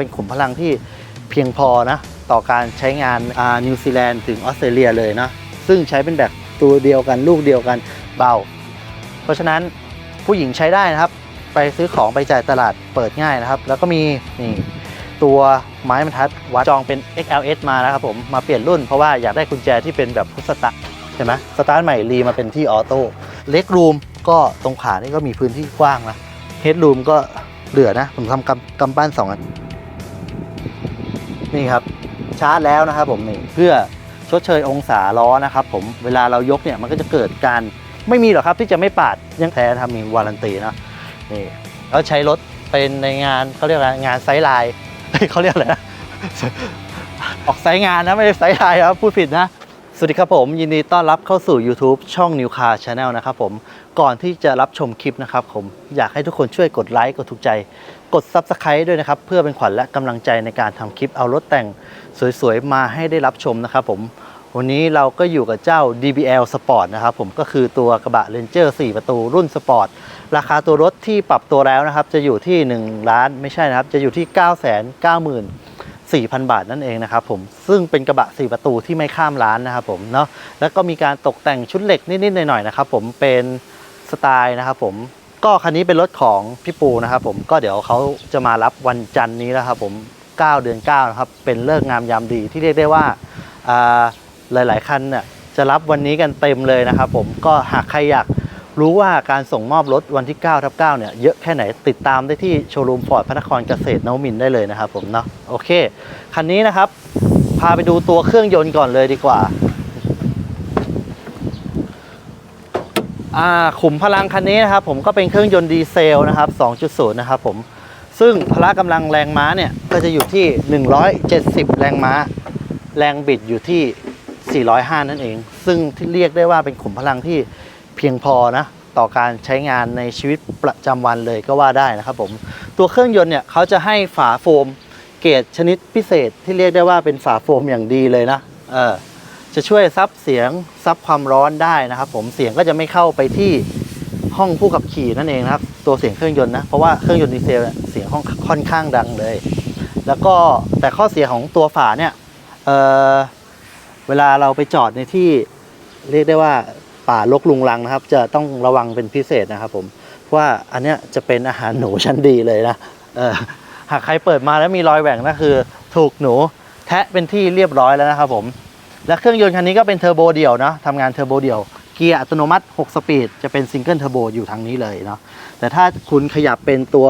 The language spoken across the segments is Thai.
เป็นขุมพลังที่เพียงพอนะต่อการใช้งานนิวซีแลนด์ถึงออสเตรเลียเลยนะ ซึ่งใช้เป็นแบบตัวเดียวกันลูกเดียวกันเบา เพราะฉะนั้นผู้หญิงใช้ได้นะครับ ไปซื้อของไปจ่ายตลาดเปิดง่ายนะครับ แล้วก็มีนี่ตัวไม้บรรทัดวัดจองเป็น XLS มานะครับผมมาเปลี่ยนรุ่นเพราะว่าอยากได้กุญแจที่เป็นแบบพุทสตาใช่ไหมสตาร์ทใหม่รีมาเป็นที่ออโต้เล็กรูมก็ตรงขานี่ก็มีพื้นที่กว้างนะเฮดรูมก็เหลือนะผมทำกำกำปั้นสองอัน นี่ครับชาร์จแล้วนะครับผมนี่เพื่อชดเชยองศาล้อนะครับผมเวลาเรายกเนี่ยมันก็จะเกิดการไม่มีหรอกครับที่จะไม่ปาดยังแท้ทำมีวารันตีนะนี่แล้วใช้รถเป็นในงานเขาเรียกอะไรงานไซไลน์เขาเรียกอะไรนะออกไซงานนะไม่ใช่ไซไลน์ครับพูดผิดนะ สวัสดีครับผม ยินดีต้อนรับเข้าสู่ YouTube ช่อง New Car Channel นะครับผมก่อนที่จะรับชมคลิปนะครับผมอยากให้ทุกคนช่วยกดไลค์กดถูกใจ กด Subscribe ด้วยนะครับ เพื่อเป็นขวัญและกำลังใจในการทำคลิปเอารถแต่งสวยๆ มาให้ได้รับชมนะครับผมวันนี้เราก็อยู่กับเจ้า DBL Sport นะครับผมก็คือตัวกระบะ Ranger 4 ประตูรุ่นสปอร์ตราคาตัวรถที่ปรับตัวแล้วนะครับ จะอยู่ที่ 1 ล้านไม่ใช่นะครับ จะอยู่ที่ 9 9 9 0 0 0 4,000 บาทนั่นเองนะครับผมซึ่งเป็นกระบะ 4 ประตูที่ไม่ข้ามร้านนะครับผมเนาะแล้วก็มีการตกแต่งชุดเหล็กนิดๆหน่อยๆนะครับผมเป็นสไตล์นะครับผมก็คันนี้เป็นรถของพี่ปูนะครับผมก็เดี๋ยวเขาจะมารับวันจันทร์นี้แล้วครับผม9 เดือน9นะครับเป็นเลิกงามยามดีที่เรียกได้ว่าหลาย ๆ คันเนี่ยจะรับวันนี้กันเต็มเลยนะครับผมก็หากใครอยาก รู้ว่าการส่งมอบรถวันที่9ทับ9เนี่ยเยอะแค่ไหนติดตามได้ที่โชว์รูมฟอร์ดพระนครเกษตรนวมินได้เลยนะครับผมเนาะโอเค คันนี้นะครับ พาไปดูตัวเครื่องยนต์ก่อนเลยดีกว่าอ่าขุมพลังคันนี้นะครับผมก็เป็นเครื่องยนต์ดีเซลนะครับ 2.0 นะครับผม ซึ่งพละกำลังแรงม้าเนี่ย ก็จะอยู่ที่ 170 แรงม้า แรงบิดอยู่ที่ 405 นั่นเอง ซึ่งที่เรียกได้ว่าเป็นขุมพลังที่ เพียงพอนะต่อการใช้งานในชีวิตประจำวันเลยก็ว่าได้นะครับผม ตัวเครื่องยนต์เนี่ยเขาจะให้ฝาโฟมเกรดชนิดพิเศษที่เรียกได้ว่าเป็นฝาโฟมอย่างดีเลยนะเออจะช่วยซับเสียงซับความร้อนได้นะครับผมเสียงก็จะไม่เข้าไปที่ห้องผู้ขับขี่นั่นเองนะครับ ตัวเสียงเครื่องยนต์นะเพราะว่าเครื่องยนต์ดีเซลเสียงค่อนค่อนข้างดังเลย แล้วก็แต่ข้อเสียของตัวฝาเนี่ยเออเวลาเราไปจอดในที่เรียกได้ว่า ป่ารกลุงรังนะครับ จะต้องระวังเป็นพิเศษนะครับผมเพราะว่าอันเนี้ยจะเป็นอาหารหนูชั้นดีเลยนะเออหากใครเปิดมาแล้วมีรอยแหว่งนั่นคือ ถูกหนูแทะเป็นที่เรียบร้อยแล้วนะครับผมและเครื่องยนต์คันนี้ก็เป็นเทอร์โบเดี่ยวเนาะทำงานเทอร์โบเดี่ยวเกียร์อัตโนมัติ 6 สปีด จะเป็นซิงเกิลเทอร์โบอยู่ทางนี้เลยเนาะแต่ถ้าคุณขยับเป็นตัว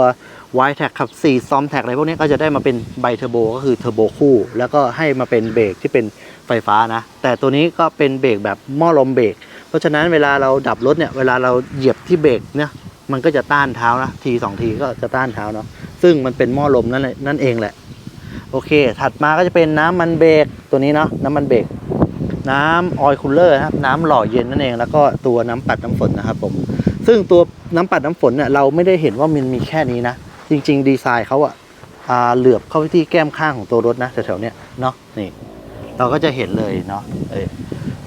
y t a c ขับ4 ซอมแท็กอะไรพวกนี้ก็จะได้มาเป็นไบเทอร์โบก็คือเทอร์โบคู่ แล้วก็ให้มาเป็นเบรกที่เป็นไฟฟ้านะ แต่ตัวนี้ก็เป็นเบรกแบบหม้อลมเบรก เพราะฉะนั้นเวลาเราดับรถเนี่ยเวลาเราเหยียบที่เบรกเนี่ยมันก็จะต้านเท้านะทีสองทีก็จะต้านเท้าเนาะซึ่งมันเป็นหม้อลมนั่นนั่นเองแหละ โอเค ถัดมาก็จะเป็นน้ำมันเบรกตัวนี้เนาะน้ำมันเบรกน้ำออยล์คูลเลอร์ครับน้ำหล่อเย็นนั่นเองแล้วก็ตัวน้ำปัดน้ำฝนนะครับผมซึ่งตัวน้ำปัดน้ำฝนเนี่ยเราไม่ได้เห็นว่ามันมีแค่นี้นะ จริง ๆ ดีไซน์เขาอะเหลือบเข้าไปที่แก้มข้างของตัวรถนะแถวๆเนี้ยเนาะนี่เราก็จะเห็นเลยเนาะเออ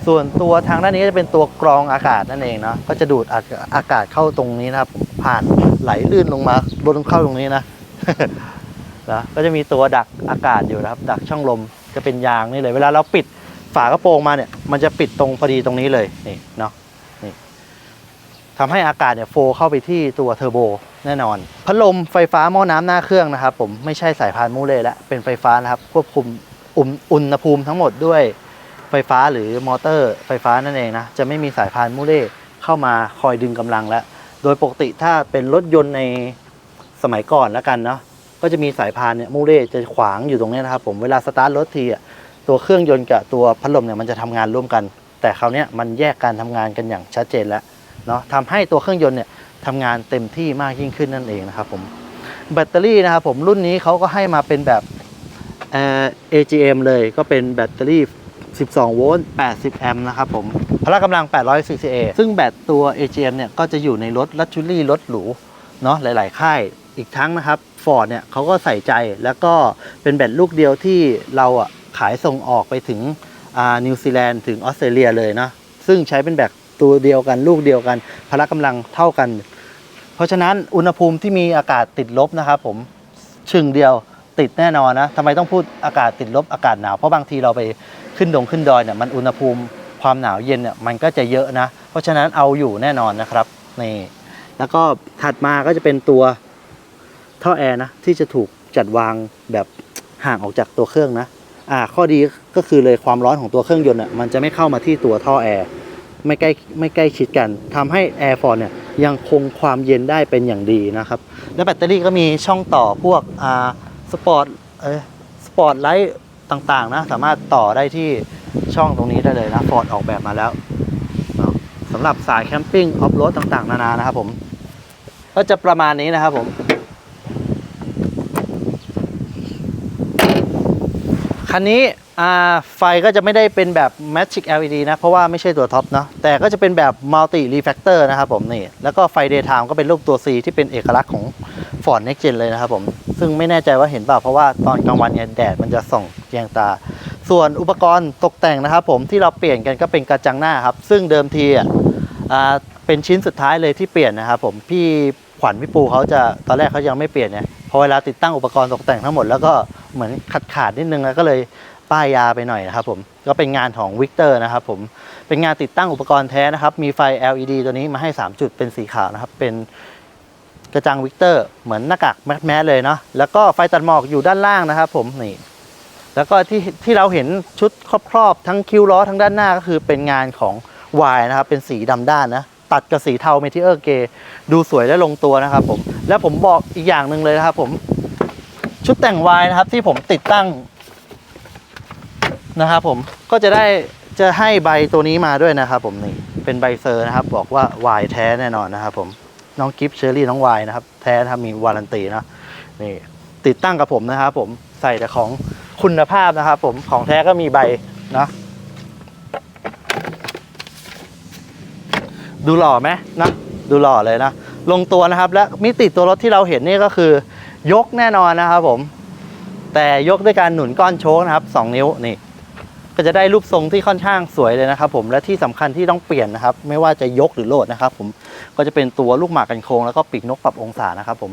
ส่วนตัวทางด้านนี้ก็จะเป็นตัวกรองอากาศนั่นเองเนาะก็จะดูดอากอากาศเข้าตรงนี้นะครับ ผ่านไหลลื่นลงมาบนเข้าตรงนี้นะนะก็จะมีตัวดักอากาศอยู่นะครับ ดักช่องลมจะเป็นยางนี่เลย เวลาเราปิดฝากระโปรงมาเนี่ย มันจะปิดตรงพอดีตรงนี้เลยนี่เนาะนี่ทำให้อากาศเนี่ยโฟเข้าไปที่ตัวเทอร์โบแน่นอน พัดลมไฟฟ้าหม้อน้ำหน้าเครื่องนะครับ ผมไม่ใช่สายพานมูเลแล้วเป็นไฟฟ้านะครับ ควบคุมอุณอุณหภูมิทั้งหมดด้วย ไฟฟ้าหรือมอเตอร์ไฟฟ้านั่นเองนะจะไม่มีสายพานมูเล่เข้ามาคอยดึงกำลังแล้ว โดยปกติถ้าเป็นรถยนต์ในสมัยก่อนแล้วกันเนาะก็จะมีสายพานเนี่ยมูเร่จะขวางอยู่ตรงนี้นะครับผมเวลาสตาร์ทรถทีอะตัวเครื่องยนต์กับตัวพัดลมเนี่ยมันจะทำงานร่วมกัน แต่คราวนี้มันแยกการทำงานกันอย่างชัดเจนแล้วเนาะทำให้ตัวเครื่องยนต์เนี่ยทำงานเต็มที่มากยิ่งขึ้นนั่นเองนะครับผมแบตเตอรี่นะครับผมรุ่นนี้เขาก็ให้มาเป็นแบบเอ่อ AGM เลยก็เป็นแบตเตอรี่ 12 โวลต์ 80 แอมป์นะครับผม พละกำลัง 800 cca ซึ่งแบตตัว AGM เนี่ยก็จะอยู่ในรถลักชูรี่รถหรูเนาะหลาย ๆ ค่าย อีกทั้งนะครับฟอร์ดเนี่ยเขาก็ใส่ใจแล้วก็เป็นแบตลูกเดียวที่เราอะขายส่งออกไปถึงอ่านิวซีแลนด์ถึงออสเตรเลียเลยนะ ซึ่งใช้เป็นแบบตัวเดียวกันลูกเดียวกัน พละกำลังเท่ากัน เพราะฉะนั้นอุณหภูมิที่มีอากาศติดลบนะครับผมชึงเดียวติดแน่นอนนะทำไมต้องพูดอากาศติดลบอากาศหนาว เพราะบางทีเราไป ขึ้นดงขึ้นดอยเนี่ยมันอุณหภูมิความหนาวเย็นเนี่ยมันก็จะเยอะนะ เพราะฉะนั้นเอาอยู่แน่นอนนะครับนี่แล้วก็ถัดมาก็จะเป็นตัวท่อแอร์นะที่จะถูกจัดวางแบบห่างออกจากตัวเครื่องนะอ่าข้อดีก็คือเลยความร้อนของตัวเครื่องยนต์อะมันจะไม่เข้ามาที่ตัวท่อแอร์ไม่ใกล้ไม่ใกล้ชิดกันทำให้แอร์ฟอร์เนี่ยยังคงความเย็นได้เป็นอย่างดีนะครับ แล้วแบตเตอรี่ก็มีช่องต่อพวกอ่าสปอร์ตเออสปอร์ตไลท์ ต่างๆนะสามารถต่อได้ที่ช่องตรงนี้ได้เลยนะฟอร์ดออกแบบมาแล้วสำหรับสายแคมปิ้งออฟโรดต่างๆ นานานะครับผม ก็จะประมาณนี้นะครับผมคันนี้ไฟก็จะไม่ได้เป็นแบบ Magic LED นะ เพราะว่าไม่ใช่ตัวท็อปเนาะแต่ก็จะเป็นแบบ Multi Refactor นะครับผมนี่ แล้วก็ไฟ Daytime ก็เป็นรูปตัว C ที่เป็นเอกลักษณ์ของ Ford Next Gen เลยนะครับผม ซึ่งไม่แน่ใจว่าเห็นเปล่า เพราะว่าตอนกลางวันเนี่ยแดดมันจะส่อง แยงตา ส่วนอุปกรณ์ตกแต่งนะครับ ผมที่เราเปลี่ยนกันก็เป็นกระจังหน้าครับ ซึ่งเดิมทีอะเป็นชิ้นสุดท้ายเลยที่เปลี่ยนนะครับ ผมพี่ขวัญพี่ปูเขาจะตอนแรกเขายังไม่เปลี่ยนเนี่ยพอเวลาติดตั้งอุปกรณ์ตกแต่งทั้งหมดแล้วก็เหมือนขาดขาดนิดนึงแล้วก็เลยป้ายยาไปหน่อยนะครับผมก็เป็นงานของวิกเตอร์นะครับผมเป็นงานติดตั้งอุปกรณ์แท้นะครับ มีไฟ LED ตัวนี้มาให้ 3 จุดเป็นสีขาวนะครับ เป็นกระจังวิกเตอร์เหมือนหน้ากากแมสแมสเลยเนาะแล้วก็ไฟตัดหมอกอยู่ด้านล่างนะครับผมนี่ แล้วก็ที่ที่เราเห็นชุดครอบๆทั้งคิ้วล้อทั้งด้านหน้าก็คือเป็นงานของวายนะครับ เป็นสีดำด้านนะ ตัดกับสีเทาเมทิเออร์เกดูสวยและลงตัวนะครับผม แล้วผมบอกอีกอย่างหนึ่งเลยนะครับผม ชุดแต่งวายนะครับที่ผมติดตั้งนะครับผมก็จะได้จะให้ใบตัวนี้มาด้วยนะครับ ผมนี่เป็นใบเซอร์นะครับ บอกว่าวายแท้แน่นอนนะครับ ผมน้องกิฟต์เชอรี่น้องวายนะครับ แท้นะครับมีวารันตีนะนี่ติดตั้งกับผมนะครับ ผมใส่แต่ของ คุณภาพนะครับผมของแท้ก็มีใบนะดูหล่อไหมนะดูหล่อเลยนะ ลงตัวนะครับ และมิติตัวรถที่เราเห็นนี่ก็คือ ยกแน่นอนนะครับผม แต่ยกด้วยการหนุนก้อนโชคนะครับ 2 นิ้วนี่ ก็จะได้รูปทรงที่ค่อนข้างสวยเลยนะครับ ผมและที่สำคัญที่ต้องเปลี่ยนนะครับ ไม่ว่าจะยกหรือโหลดนะครับ ผมก็จะเป็นตัวลูกหมากกันโค้งแล้วก็ปีกนกปรับองศานะครับ ผม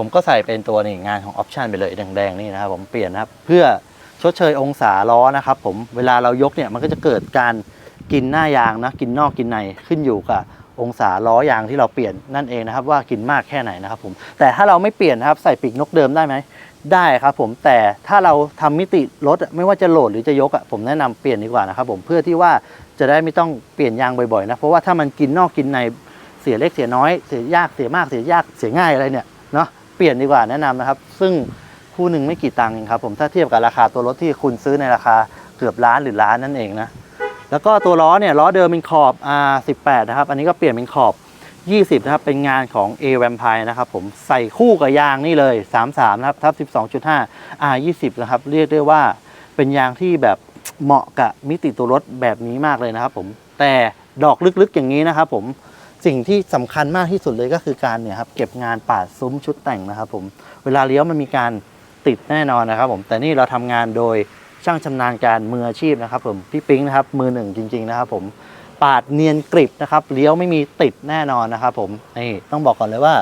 ผมก็ใส่เป็นตัวนี่งานของออปชันไปเลยแดงๆนี่นะครับผมเปลี่ยนนะครับเพื่อชดเชยองศาล้อนะครับผมเวลาเรายกเนี่ยมันก็จะเกิดการกินหน้ายางนะกินนอกกินในขึ้นอยู่กับองศาล้อยางที่เราเปลี่ยนนั่นเองนะครับ ว่ากินมากแค่ไหนนะครับผมแต่ถ้าเราไม่เปลี่ยนนะครับใส่ปีกนกเดิมได้ไหมได้ครับผมแต่ถ้าเราทำมิติรถไม่ว่าจะโหลดหรือจะยกอะผมแนะนำเปลี่ยนดีกว่านะครับผมเพื่อที่ว่าจะได้ไม่ต้องเปลี่ยนยางบ่อยๆนะเพราะว่าถ้ามันกินนอกกินในเสียเล็กเสียน้อยเสียยากเสียมากเสียยากเสียง่ายอะไรเนี่ย ปลี่ยนดีกว่าแนะนำนะครับ ซึ่งคู่หนึ่งไม่กี่ตังค์เองครับผมถ้าเทียบกับราคาตัวรถที่คุณซื้อในราคาเกือบล้านหรือล้านนั่นเองนะแล้วก็ตัวล้อเนี่ยล้อเดิมเป็นขอบ R18 นะครับ อันนี้ก็เปลี่ยนเป็นขอบ 20 นะครับ เป็นงานของ A Vampire นะครับผมใส่คู่กับยางนี่เลย 33 นะครับทับ12.5 R 20 นะครับ เรียกได้ว่าเป็นยางที่แบบเหมาะกับมิติตัวรถแบบนี้มากเลยนะครับผมแต่ดอกลึกๆอย่างนี้นะครับผม สิ่งที่สำคัญมากที่สุดเลยก็คือการเนี่ยครับเก็บงานปาดซุ้มชุดแต่งนะครับผมเวลาเลี้ยวมันมีการติดแน่นอนนะครับผมแต่นี่เราทำงานโดยช่างชำนาญการมืออาชีพนะครับผมพี่ปิ๊งนะครับมือหนึ่งจริง ๆนะครับผมปาดเนียนกริบนะครับเลี้ยวไม่มีติดแน่นอนนะครับผมนี่ต้องบอกก่อนเลยว่า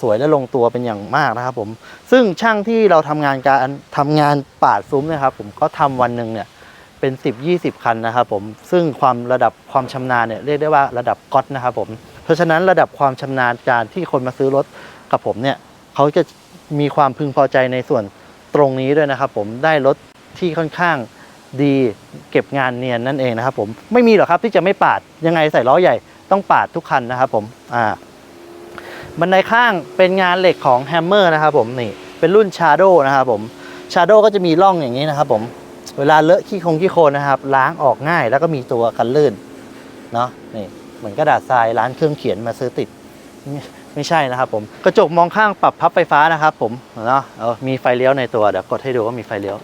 สวยและลงตัวเป็นอย่างมากนะครับผมซึ่งช่างที่เราทำงานการทำงานปาดซุ้มนะครับผมก็ทำวันหนึ่งเนี่ย เป็น 10 20 คันนะครับผมซึ่งความระดับความชำนาญเนี่ยเรียกได้ว่าระดับก๊อตนะครับผมเพราะฉะนั้นระดับความชำนาญการที่คนมาซื้อรถกับผมเนี่ยเขาจะมีความพึงพอใจในส่วนตรงนี้ด้วยนะครับผมได้รถที่ค่อนข้างดีเก็บงานเนียนนั่นเองนะครับผมไม่มีหรอกครับที่จะไม่ปาดยังไงใส่ล้อใหญ่ต้องปาดทุกคันนะครับผมอ่าบันไดข้างเป็นงานเหล็กของแฮมเมอร์นะครับผมนี่เป็นรุ่นชาโดนะครับผมชาโดก็จะมีร่องอย่างนี้นะครับผม เวลาเลอะขี้คงขี้โคลนนะครับ ล้างออกง่ายแล้วก็มีตัวกันลื่นเนาะนี่เหมือนกระดาษทรายร้านเครื่องเขียนมาซื้อติด ไม่ใช่นะครับผมกระจกมองข้างปรับพับไฟฟ้านะครับผมเนาะเออมีไฟเลี้ยวในตัวเดี๋ยวกดให้ดูว่ามีไฟเลี้ยว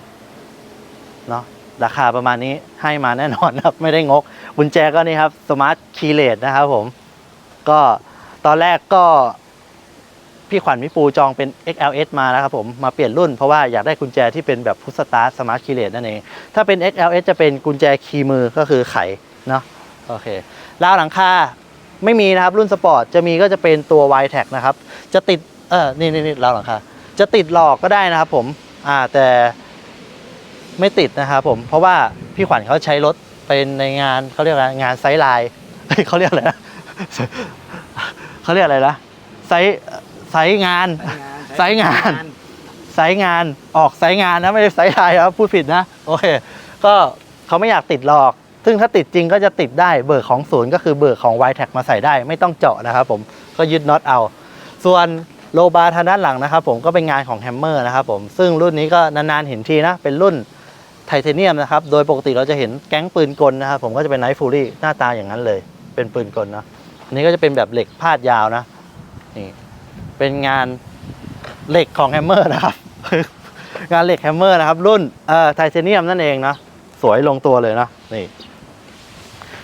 เนาะราคาประมาณนี้ให้มาแน่นอนครับ ไม่ได้งกกุญแจก็นี่ครับสมาร์ทคีย์เลสนะครับผมก็ตอนแรกก็ พี่ขวัญพี่ปูจองเป็น XLS มานะครับผม มาเปลี่ยนรุ่นเพราะว่าอยากได้กุญแจที่เป็นแบบพุชสตาร์สมาร์ทคีเลสนั่นเอง ถ้าเป็น XLS จะเป็นกุญแจคีย์มือก็คือไขเนาะโอเคราวหลังคาไม่มีนะครับรุ่นสปอร์ตจะมีก็จะเป็นตัว y t a g นะครับ จะติดเออนี่นี่นี่ราวหลังคาจะติดหลอกก็ได้นะครับผมอ่าแต่ไม่ติดนะครับผม เพราะว่าพี่ขวัญเขาใช้รถเป็นในงานเขาเรียกอะไรงานไซส์ไลน์เฮ้ยเขาเรียกอะไรนะเขาเรียกอะไรนะไซส์ ไซส์งานไซส์งานไซส์งาน ออกไซส์งานนะไม่ได้ไซส์ไลน์ครับพูดผิดนะ โอเค ก็เขาไม่อยากติดหลอก ซึ่งถ้าติดจริงก็จะติดได้ เบิกของศูนย์ก็คือเบิกของ y t a g มาใส่ได้ ไม่ต้องเจาะนะครับผม ก็ยึดน็อตเอา ส่วนโลบาร์ทางด้านหลังนะครับผม ก็เป็นงานของแฮมเมอร์นะครับผม ซึ่งรุ่นนี้ก็นานๆเห็นทีนะ เป็นรุ่นไทเทเนียมนะครับ โดยปกติเราจะเห็นแก๊งปืนกลนะครับผมก็จะเป็นไนท์ฟูรี่หน้าตาอย่างนั้นเลย เป็นปืนกลนะอันนี้ก็จะเป็นแบบเหล็กพาดยาวนะนี่ เป็นงานเหล็กของแฮมเมอร์นะครับ งานเหล็กแฮมเมอร์นะครับ รุ่นเอ่อไทเทเนียมนั่นเองนะสวยลงตัวเลยนะนี่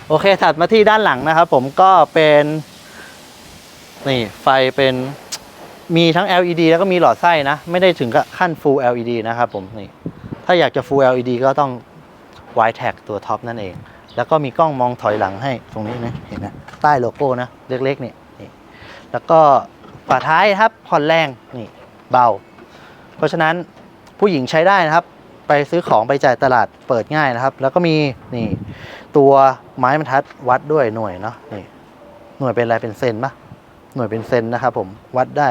โอเคถัดมาที่ด้านหลังนะครับ ผมก็เป็นนี่ไฟเป็นมีทั้ง LED แล้วก็มีหลอดไส้นะ ไม่ได้ถึงกับขั้น Full LED นะครับผมนี่ถ้าอยากจะ Full LED ก็ต้อง y t a g ตัวท็อปนั่นเอง แล้วก็มีกล้องมองถอยหลังให้ตรงนี้นะเห็นนะใต้โลโก้นะ เล็กๆนี่นี่แล้วก็ ฝาท้ายครับผ่อนแรงนี่เบา เพราะฉะนั้นผู้หญิงใช้ได้นะครับ ไปซื้อของไปจ่ายตลาดเปิดง่ายนะครับ แล้วก็มีนี่ตัวไม้บรรทัดวัดด้วยหน่วยเนาะนี่หน่วยเป็นอะไรเป็นเซนปะหน่วยเป็นเซนนะครับผมวัดได้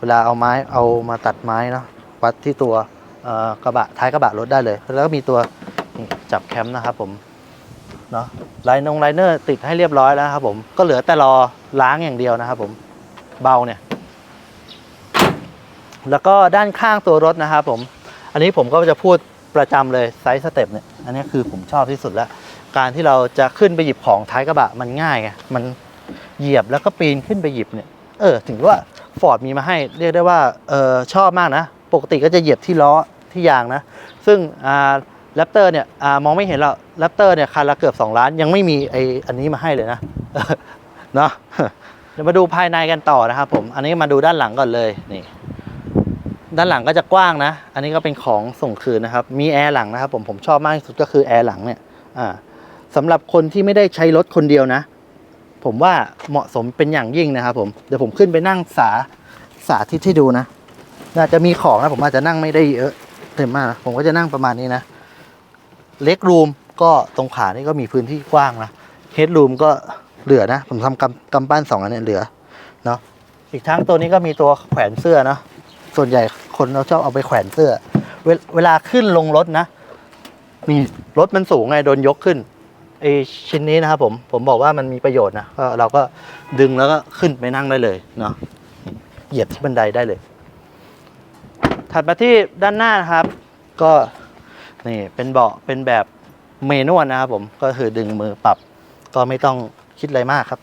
เวลาเอาไม้เอามาตัดไม้เนาะวัดที่ตัวกระบะท้ายกระบะรถได้เลย แล้วก็มีตัวจับแคมป์นะครับผมเนาะไลนงไลเนอร์ติดให้เรียบร้อยแล้วครับผมก็เหลือแต่รอล้างอย่างเดียวนะครับผม เบาเนี่ย แล้วก็ด้านข้างตัวรถนะครับผม อันนี้ผมก็จะพูดประจำเลยไซส์สเต็ปเนี่ย อันนี้คือผมชอบที่สุดแล้ว การที่เราจะขึ้นไปหยิบของท้ายกระบะมันง่ายไง มันเหยียบแล้วก็ปีนขึ้นไปหยิบเนี่ย เออ ถึงว่าฟอร์ดมีมาให้เรียกได้ว่า เออชอบมากนะ ปกติก็จะเหยียบที่ล้อที่ยางนะ ซึ่งอ่าแรปเตอร์เนี่ยอ่ามองไม่เห็นหรอกแรปเตอร์เนี่ยคันละเกือบ 2 ล้านยังไม่มีไออันนี้มาให้เลยนะเนาะ ดี๋ยวมาดูภายในกันต่อนะครับผมอันนี้มาดูด้านหลังก่อนเลยนี่ ด้านหลังก็จะกว้างนะ อันนี้ก็เป็นของส่งคืนนะครับ มีแอร์หลังนะครับ ผมผมชอบมากที่สุดก็คือแอร์หลังเนี่ยอ่าสำหรับคนที่ไม่ได้ใช้รถคนเดียวนะ ผมว่าเหมาะสมเป็นอย่างยิ่งนะครับ ผมเดี๋ยวผมขึ้นไปนั่งสาสาธิตให้ดูนะอาจจะมีของนะผมอาจจะนั่งไม่ได้เยอะเต็มมากนะผมก็จะนั่งประมาณนี้นะเล็กรูมก็ตรงขานี่ก็มีพื้นที่กว้างนะเฮดรูมก็ เหลือนะ ผมทำกำกำปั้นสองอันเนี่ยเหลือเนาะอีกทั้งตัวนี้ก็มีตัวแขวนเสื้อเนาะส่วนใหญ่คนเราชอบเอาไปแขวนเสื้อเวลเวลาขึ้นลงรถนะนี่รถมันสูงไงโดนยกขึ้นไอชิ้นนี้นะครับผมผมบอกว่ามันมีประโยชน์นะก็เราก็ดึงแล้วก็ขึ้นไปนั่งได้เลยเนาะเหยียบที่บันไดได้เลย ถัดมาที่ด้านหน้านะครับ ก็นี่เป็นเบาะเป็นแบบเมนวลนะครับผมก็คือดึงมือปรับ ก็ไม่ต้อง คิดอะไรมากครับ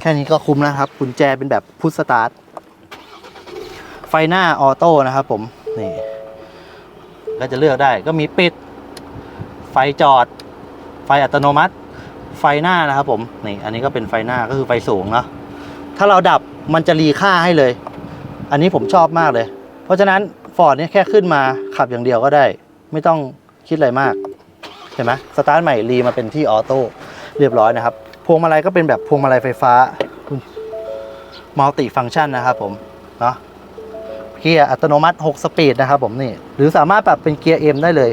แค่นี้ก็คุ้มแล้วครับกุญแจเป็นแบบพุทสตาร์ทไฟหน้าออโต้นะครับผมนี่ก็จะเลือกได้ก็มีปิด ไฟจอด ไฟอัตโนมัติ ไฟหน้านะครับผมนี่อันนี้ก็เป็นไฟหน้าก็คือไฟสูงเนาะถ้าเราดับมันจะรีค่าให้เลย อันนี้ผมชอบมากเลย เพราะฉะนั้นฟอร์ดเนี่ยแค่ขึ้นมาขับอย่างเดียวก็ได้ ไม่ต้องคิดอะไรมาก เห็นไหมสตาร์ทใหม่รีมาเป็นที่ออโต้ เรียบร้อยนะครับ พวงมาลัยก็เป็นแบบพวงมาลัยไฟฟ้ามัลติฟังชันนะครับผมเนาะเกียร์อัตโนมัติ 6 สปีดนะครับผมนี่หรือสามารถปรับเป็นเกียร์ M ได้เลย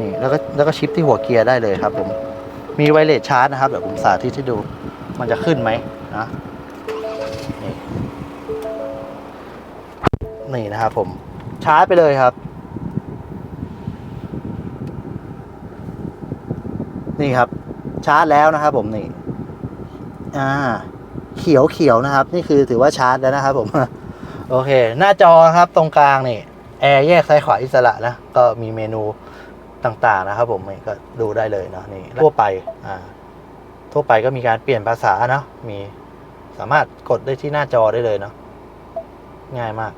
นี่แล้วก็แล้วก็ชิปที่หัวเกียร์ได้เลยครับผมมีไวเลสชาร์จนะครับเดี๋ยวผมสาธิตให้ดูมันจะขึ้นไหมนะนี่นะครับผมชาร์จไปเลยครับ นี่ครับ ชาร์จแล้วนะครับ ผมนี่อ่าเขียวเขียวนะครับ นี่คือถือว่าชาร์จแล้วนะครับ ผมโอเค หน้าจอครับตรงกลางนี่แอร์แยกซ้ายขวาอิสระนะก็มีเมนูต่างๆนะครับ ผมนี่ก็ดูได้เลยเนาะนี่ทั่วไปอ่าทั่วไปก็มีการเปลี่ยนภาษาเนาะมีสามารถกดได้ที่หน้าจอได้เลยเนาะง่ายมาก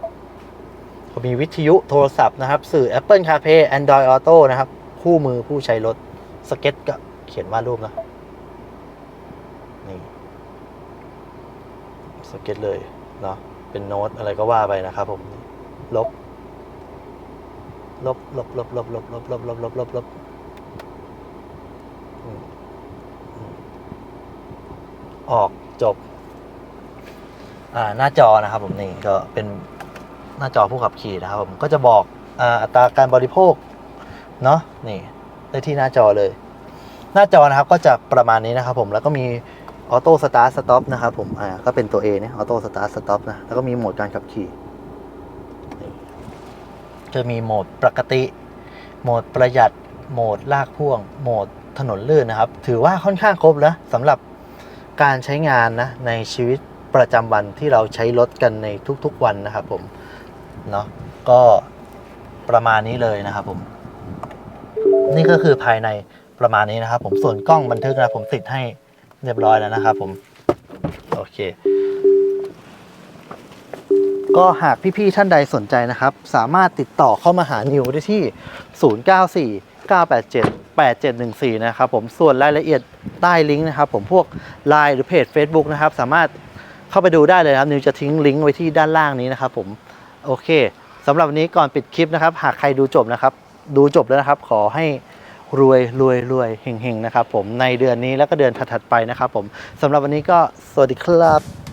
ก็มีวิทยุโทรศัพท์นะครับ สื่อ Apple CarPlay Android Auto นะครับ คู่มือผู้ใช้รถสเก็ตก็ เขียนวาดรูปนะนี่สเก็ตเลยเนาะเป็นโน้ตอะไรก็ว่าไปนะครับผมลบลบลบลบลบลบลบลบลบลบลบลบอืมอืมออกจบ อ่าหน้าจอนะครับผมนี่ก็เป็นหน้าจอผู้ขับขี่นะครับผมก็จะบอกอ่าอัตราการบริโภค เนาะนี่ได้ที่หน้าจอเลย หน้าจอนะครับก็จะประมาณนี้นะครับผมแล้วก็มีออโต้สตาร์ทสต็อปนะครับผมอ่าก็เป็นตัว A เนี่ยออโต้สตาร์ทสต็อปนะแล้วก็มีโหมดการขับขี่นี่จะมีโหมดปกติ โหมดประหยัดโหมดลากพ่วง โหมดถนนลื่นนะครับ ถือว่าค่อนข้างครบแล้วสำหรับการใช้งานนะในชีวิตประจำวันที่เราใช้รถกันในทุกๆวันนะครับผมเนาะก็ประมาณนี้เลยนะครับผม นี่ก็คือภายใน ประมาณนี้นะครับ ผมส่วนกล้องบันทึกนะผมติดให้เรียบร้อยแล้วนะครับ ผมโอเค ก็หากพี่ๆท่านใดสนใจนะครับ สามารถติดต่อเข้ามาหานิวได้ที่ 094 987 8714 นะครับผมส่วนรายละเอียดใต้ลิงก์นะครับผมพวก Line หรือเพจ Facebook นะครับ สามารถเข้าไปดูได้เลยนะครับ นิวจะทิ้งลิงก์ไว้ที่ด้านล่างนี้นะครับผมโอเคสำหรับวันนี้ก่อนปิดคลิปนะครับ หากใครดูจบนะครับ ดูจบแล้วนะครับ ขอให้ รวยรวยรวยเฮงๆนะครับผมในเดือนนี้แล้วก็เดือนถัดๆไปนะครับผมสำหรับวันนี้ก็สวัสดีครับ